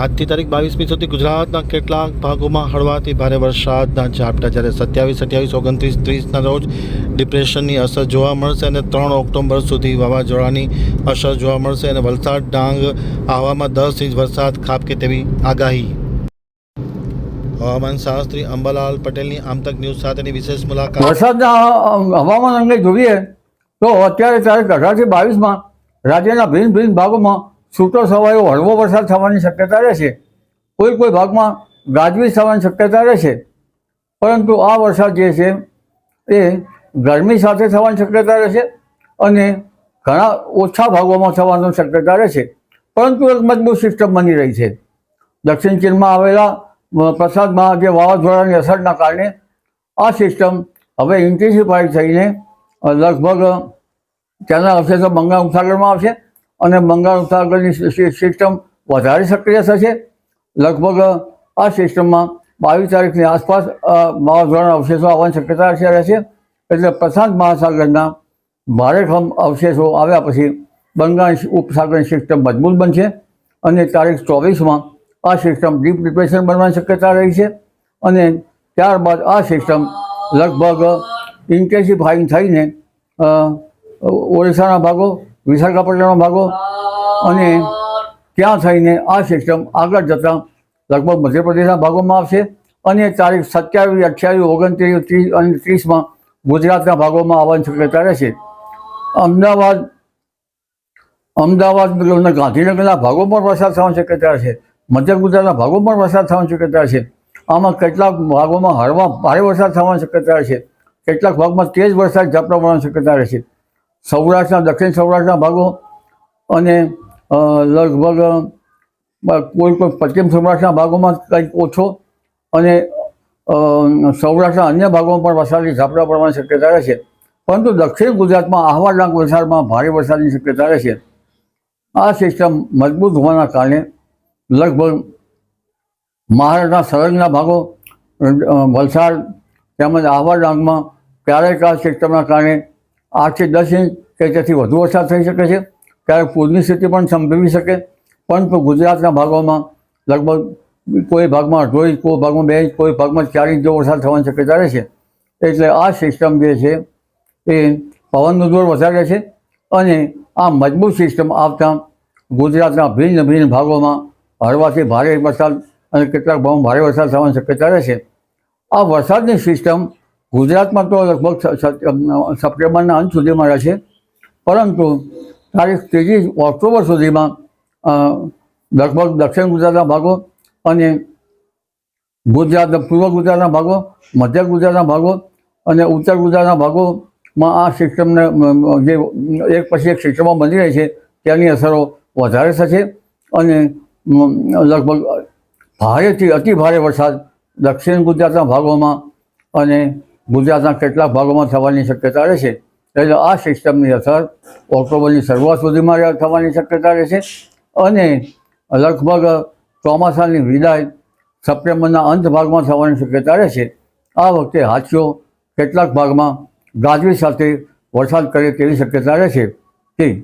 આજથી તારીખ બાવીસમી સુધી ગુજરાતના કેટલાક ભાગોમાં હળવાથી ભારે વરસાદના ઝાપટા. જ્યારે સત્યાવીસ, અઠ્યાવીસ, ઓગણત્રીસ, ત્રીસના રોજ ડિપ્રેશનની અસર જોવા મળશે અને ત્રણ ઓક્ટોબર સુધી વાવાઝોડાની અસર જોવા મળશે અને વલસાડ ડાંગ આહવામાં દસ ઇંચ વરસાદ ખાબકે તેવી આગાહી. હવામાન શાસ્ત્રી અંબાલાલ પટેલની આમતક ન્યૂઝ સાથેની વિશેષ મુલાકાત. વરસાદના હવામાન અંગે જોઈએ તો અત્યારે તારીખ અઢારથી બાવીસમાં રાજ્યના ભિન્ન ભિન્ન ભાગોમાં છૂટો છવાયો હળવો વરસાદ થવાની શક્યતા રહેશે કોઈ કોઈ ભાગમાં ગાજવીજ થવાની શક્યતા રહેશે પરંતુ આ વરસાદ જે છે એ ગરમી સાથે થવાની શક્યતા રહેશે અને ઘણા ઓછા ભાગોમાં થવાની શક્યતા રહેશે પરંતુ એક મજબૂત સિસ્ટમ બની રહી છે. દક્ષિણ ચીનમાં આવેલા પ્રસાદમાં જે વાવાઝોડાની અસરના કારણે આ સિસ્ટમ હવે ઇન્ટેન્સિફાઈ થઈને લગભગ ત્યાંના અવશેષો બંગાળ ઉપસાગરમાં આવશે. અને બંગાળ ઉપસાગરની સિસ્ટમ વધારે સક્રિય થશે. લગભગ આ સિસ્ટમમાં બાવીસ તારીખની આસપાસ વાવાઝોડાના અવશેષો આવવાની શક્યતા રહેશે એટલે પ્રશાંત મહાસાગરના ભારે અવશેષો આવ્યા પછી બંગાળ ઉપસાગરની સિસ્ટમ મજબૂત બનશે અને તારીખ ચોવીસમાં આ સિસ્ટમ ડીપ ડિપ્રેશન બનવાની શક્યતા રહી છે. અને ત્યારબાદ આ સિસ્ટમ લગભગ ઇન્ટેન્સિફાઈંગ થઈને ઓડિશાના ભાગો વિશાખાપટ્ટનમના ભાગો અને ત્યાં થઈને આ સિસ્ટમ આગળ જતાં લગભગ મધ્યપ્રદેશના ભાગોમાં આવશે અને તારીખ સત્યાવીસ, અઠ્યાવીસ, ઓગણત્રીસ, ત્રીસ અને ત્રીસમાં ગુજરાતના ભાગોમાં આવવાની શક્યતા રહેશે. અમદાવાદ અમદાવાદ ગાંધીનગરના ભાગો પણ વરસાદ થવાની શક્યતા છે મધ્ય ગુજરાતના ભાગો પણ વરસાદ થવાની શક્યતા છે આમાં કેટલાક ભાગોમાં હળવા ભારે વરસાદ થવાની શક્યતા છે કેટલાક ભાગમાં તેજ વરસાદ ઝાપટા પડવાની શક્યતા રહેશે. સૌરાષ્ટ્રના, દક્ષિણ સૌરાષ્ટ્રના ભાગો અને લગભગ કોઈ કોઈ પશ્ચિમ સૌરાષ્ટ્રના ભાગોમાં કંઈક ઓછો અને સૌરાષ્ટ્રના અન્ય ભાગોમાં પણ વરસાદી ઝાપટા પડવાની શક્યતા રહેશે પરંતુ દક્ષિણ ગુજરાતમાં આહવા ડાંગ વલસાડમાં ભારે વરસાદની શક્યતા રહેશે આ સિસ્ટમ મજબૂત હોવાના કારણે લગભગ મહારાષ્ટ્રના સરહદના ભાગો વલસાડ તેમજ આહવા ડાંગમાં ક્યારેક આ સિસ્ટમના કારણે આઠથી દસ ઇંચ કે તેથી વધુ વરસાદ થઈ શકે છે. ક્યારેક પૂરની સ્થિતિ પણ સંભવી શકે. પરંતુ ગુજરાતના ભાગોમાં લગભગ કોઈ ભાગમાં અઢો ઇંચ, કોઈ ભાગમાં બે ઇંચ, કોઈ ભાગમાં ચાર ઇંચ વરસાદ થવાની શક્યતા રહે છે. એટલે આ સિસ્ટમ જે છે એ પવનનું જોર વધારે છે અને આ મજબૂત સિસ્ટમ આવતા ગુજરાતના ભિન્ન ભિન્ન ભાગોમાં હળવાથી ભારે વરસાદ અને કેટલાક ભાગમાં ભારે વરસાદ થવાની શક્યતા રહેશે આ વરસાદની સિસ્ટમ ગુજરાતમાં તો લગભગ સપ્ટેમ્બરના અંત સુધીમાં રહેશે. પરંતુ તારીખ ત્રીજી ઓક્ટોબર સુધીમાં લગભગ દક્ષિણ ગુજરાતના ભાગો અને ગુજરાત, પૂર્વ ગુજરાતના ભાગો, મધ્ય ગુજરાતના ભાગો અને ઉત્તર ગુજરાતના ભાગોમાં આ સિસ્ટમને જે એક પછી એક સિસ્ટમો બની રહી છે, તેની અસરો વધારે થશે અને લગભગ ભારેથી અતિ ભારે વરસાદ દક્ષિણ ગુજરાતના ભાગોમાં અને ગુજરાતના કેટલાક ભાગોમાં થવાની શક્યતા રહેશે એટલે આ સિસ્ટમની અસર ઓક્ટોબરની શરૂઆત સુધીમાં થવાની શક્યતા રહેશે અને લગભગ ચોમાસાની વિદાય સપ્ટેમ્બરના અંત ભાગમાં થવાની શક્યતા રહેશે આ વખતે હાથીઓ કેટલાક ભાગમાં ગાજવી સાથે વરસાદ કરે તેવી શક્યતા રહેશે ઠીક